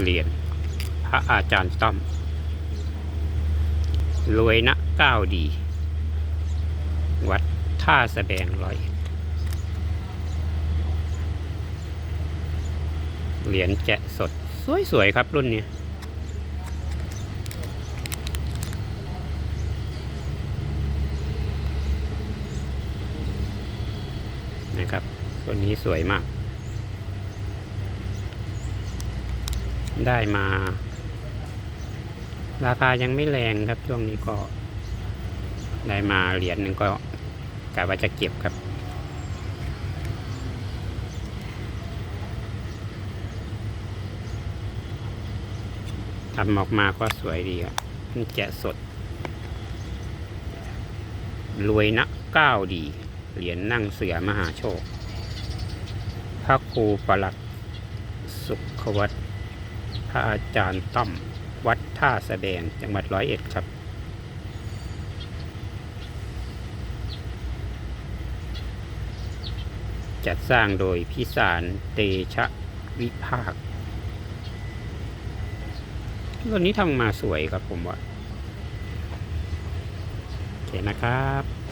เหรียญพระอาจารย์ต้อม รวยนะก้าวดี วัดท่าแสะแบงร้อยเอ็ดเหรียญแจะสด สวย ๆ ครับรุ่นนี้นะครับ ตัวนี้สวยมาก ได้มา ราคายังไม่แรงครับช่วงนี้ก็ ได้มาเหรียญหนึ่งก็กะว่าจะเก็บครับ ทำออกมาก็สวยดีครับแกะสด รวยนักก้าวดี เหรียญนั่งเสือมหาโชคพระครูประหลัดสุขวัต พระอาจารย์ต้อมวัดท่าสะแบงจังหวัดร้อยเอ็ดครับ จัดสร้างโดยพิสารเตชะวิภาครุ่นนี้ทำมาสวยครับผมว่า โอเคนะครับ